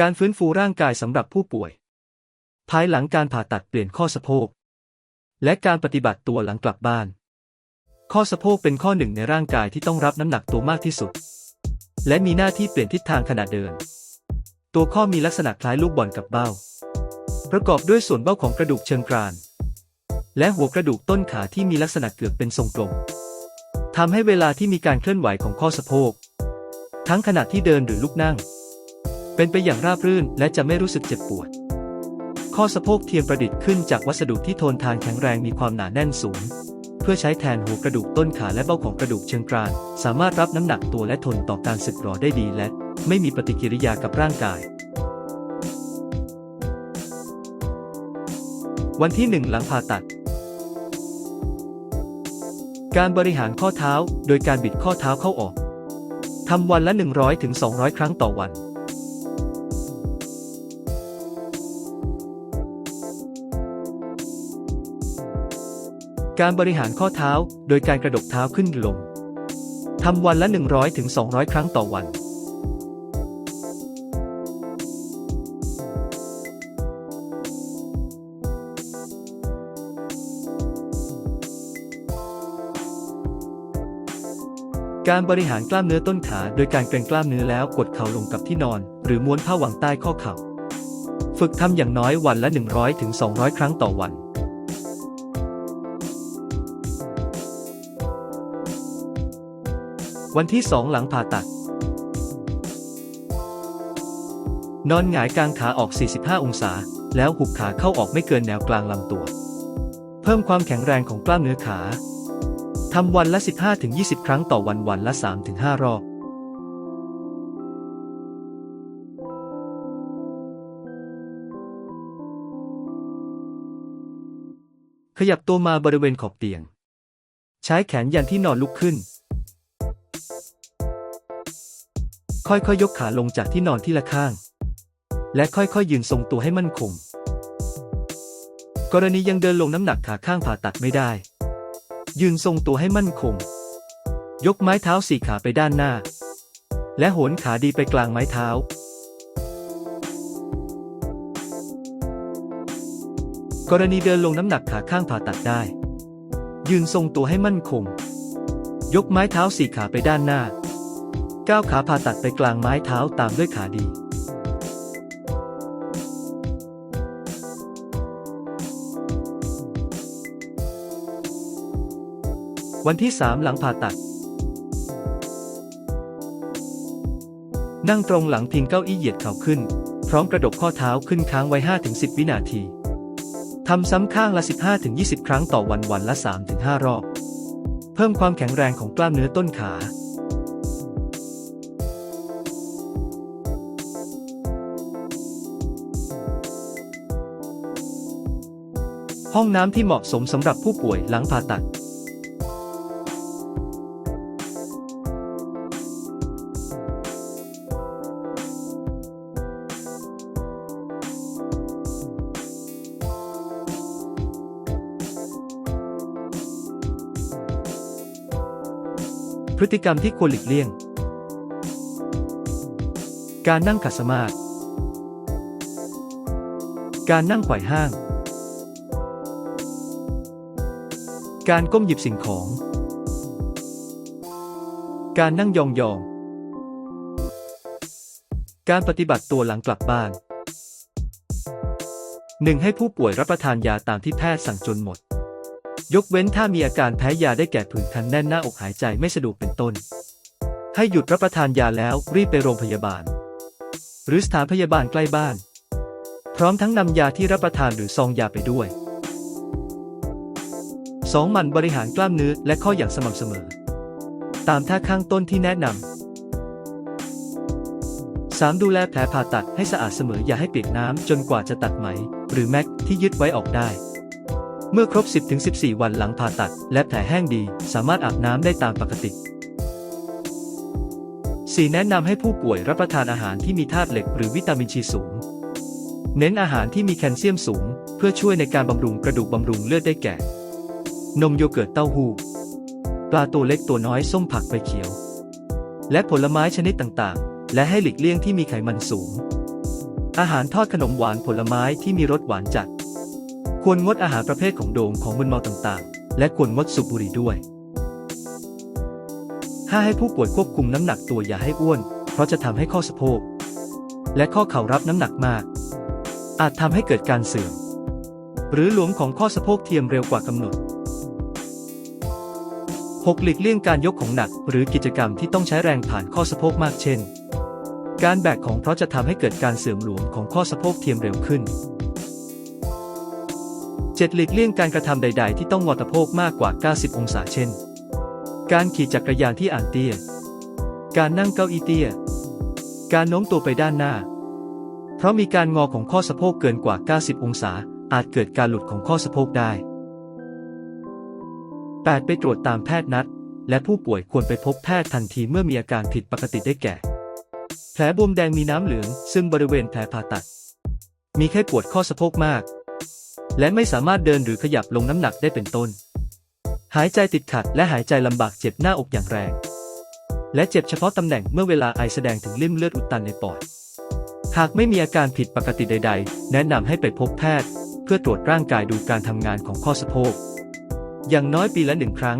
การฟื้นฟูร่างกายสำหรับผู้ป่วย ภายหลังการผ่าตัดเปลี่ยนข้อสะโพก และการปฏิบัติตัวหลังกลับบ้าน ข้อสะโพกเป็นข้อหนึ่งในร่างกายที่ต้องรับน้ำหนักตัวมากที่สุด และมีหน้าที่เปลี่ยนทิศทางขณะเดิน ตัวข้อมีลักษณะคล้ายลูกบอลกับเบ้า ประกอบด้วยส่วนเบ้าของกระดูกเชิงกราน และหัวกระดูกต้นขาที่มีลักษณะเกือบเป็นทรงกลมทำให้เวลาที่มีการเคลื่อนไหวของข้อสะโพก ทั้งขณะที่เดินหรือลุกนั่ง เป็นไปอย่างราบรื่นและจะไม่รู้สึกเจ็บปวด ข้อสะโพกเทียมประดิษฐ์ขึ้นจากวัสดุที่ทนทานแข็งแรงมีความหนาแน่นสูง เพื่อใช้แทนหัวกระดูกต้นขาและเบ้าของกระดูกเชิงกราน สามารถรับน้ำหนักตัวและทนต่อการสึกหรอได้ดีและ ไม่มีปฏิกิริยากับร่างกาย วันที่หนึ่งหลังผ่าตัดการบริหารข้อเท้า โดยการบิดข้อเท้าเข้าออก ทำวันละ 100ถึง200 ครั้งต่อวัน การบริหารข้อเท้าโดยการกระดกเท้าขึ้นลง ทำวันละ 100ถึง200 ครั้งต่อวัน การบริหารกล้ามเนื้อต้นขาโดยการเกร็งกล้ามเนื้อแล้วกดเข่าลงกับที่นอน หรือม้วนผ้าวางใต้ข้อเข่า ฝึกทำอย่างน้อยวันละ 100ถึง200 ครั้งต่อวัน วันที่ 2 หลังผ่าตัด นอนหงายกลางขาออก 45 องศา แล้วหุบขาเข้าออกไม่เกินแนวกลางลำตัว เพิ่มความแข็งแรงของกล้ามเนื้อขาทำวันละ 15-20 ครั้งต่อวันวันละ 3-5 รอบ ขยับตัวมาบริเวณขอบเตียง ใช้แขนยันที่นอนลุกขึ้น ค่อยๆยยกขาลงจากที่นอนที่ละข้าง และค่อยๆยืนทรงตัวให้มั่นคง กรณียังเดินลงน้ำหนักขาข้างผ่าตัดไม่ได้ ยืนทรงตัวให้มั่นคง ยกไม้เท้าสี่ขาไปด้านหน้า และโหนขาดีไปกลางไม้เท้ากรณีเดินลงน้ำหนักขาข้างผ่าตัดได้ ยืนทรงตัวให้มั่นคง ยกไม้เท้าสี่ขาไปด้านหน้า ก้าวขาผ่าตัดไปกลางไม้เท้าตามด้วยขาดีวันที่ 3 หลังผ่าตัด นั่งตรงหลังพิงเก้าอี้เหยียดเข่าขึ้น พร้อมกระดกข้อเท้าขึ้นค้างไว้ 5-10 วินาที ทำซ้ำข้างละ 15-20 ครั้งต่อวันวันละ 3-5 รอบ เพิ่มความแข็งแรงของกล้ามเนื้อต้นขา ห้องน้ำที่เหมาะสมสำหรับผู้ป่วยหลังผ่าตัด พฤติกรรมที่ควรหลีกเลี่ยง การนั่งขัดสมาธิการนั่งไขว่ห้าง การก้มหยิบสิ่งของ การนั่งยองๆ การปฏิบัติตัวหลังกลับบ้าน 1. ให้ผู้ป่วยรับประทานยาตามที่แพทย์สั่งจนหมด ยกเว้นถ้ามีอาการแพ้ยาได้แก่ผื่นคันแน่นหน้าอกหายใจไม่สะดวกเป็นต้น ให้หยุดรับประทานยาแล้วรีบไปโรงพยาบาล หรือสถานพยาบาลใกล้บ้าน พร้อมทั้งนำยาที่รับประทานหรือซองยาไปด้วย 2. หมั่นบริหารกล้ามเนื้อและข้ออย่างสม่ำเสมอ ตามท่าข้างต้นที่แนะนำ 3. ดูแลแผลผ่าตัดให้สะอาดเสมออย่าให้เปียกน้ำจนกว่าจะตัดไหม หรือแม็กที่ยึดไว้ออกได้ เมื่อครบ 10-14 วันหลังผ่าตัด และแผลแห้งดี สามารถอาบน้ำได้ตามปกติ 4. แนะนำให้ผู้ป่วยรับประทานอาหารที่มีธาตุเหล็กหรือวิตามินซีสูง เน้นอาหารที่มีแคลเซียมสูง เพื่อช่วยในการบำรุงกระดูกบำรุงเลือดได้แก่ นมโยเกิร์ตเต้าหู้ ปลาตัวเล็กตัวน้อยส้มผักใบเขียว และผลไม้ชนิดต่างๆ และให้หลีกเลี่ยงที่มีไขมันสูง อาหารทอดขนมหวานผลไม้ที่มีรสหวานจัด ควรงดอาหารประเภทของโด่งของมึนเมาต่างๆ และควรงดสูบบุหรี่ด้วย 5 ให้ผู้ป่วยควบคุมน้ำหนักตัวอย่าให้อ้วน เพราะจะทำให้ข้อสะโพก และข้อเข่ารับน้ำหนักมาก อาจทำให้เกิดการเสื่อมหรือหลวมของข้อสะโพกเทียมเร็วกว่ากำหนด 6. หลีกเลี่ยงการยกของหนัก หรือกิจกรรมที่ต้องใช้แรงผ่านข้อสะโพกมากเช่น การแบกของเพราะจะทำให้เกิดการเสื่อมหลวมของข้อสะโพกเทียมเร็วขึ้น 7. หลีกเลี่ยงการกระทำใด ๆ ที่ต้องงอสะโพกมากกว่า 90 องศาเช่น การขี่จักรยานที่อ่านเตี้ย การนั่งเก้าอี้เตี้ย การโน้มตัวไปด้านหน้า เพราะมีการงอของข้อสะโพกเกินกว่า 90 องศา อาจเกิดการหลุดของข้อสะโพกได้ 8. ไปตรวจตามแพทย์นัด และผู้ป่วยควรไปพบแพทย์ทันทีเมื่อมีอาการผิดปกติได้แก่ แผลบวมแดงมีน้ำเหลือง ซึ่งบริเวณแผลผ่าตัด มีแค่ปวดข้อสะโพกมาก และไม่สามารถเดินหรือขยับลงน้ำหนักได้เป็นต้น หายใจติดขัดและหายใจลำบากเจ็บหน้าอกอย่างแรง และเจ็บเฉพาะตำแหน่งเมื่อเวลาไอแสดงถึงลิ่มเลือดอุดตันในปอด หากไม่มีอาการผิดปกติใด ๆ แนะนำให้ไปพบแพทย์ เพื่อตรวจร่างกายดูการทำงานของข้อสะโพก อย่างน้อยปีละหนึ่งครั้ง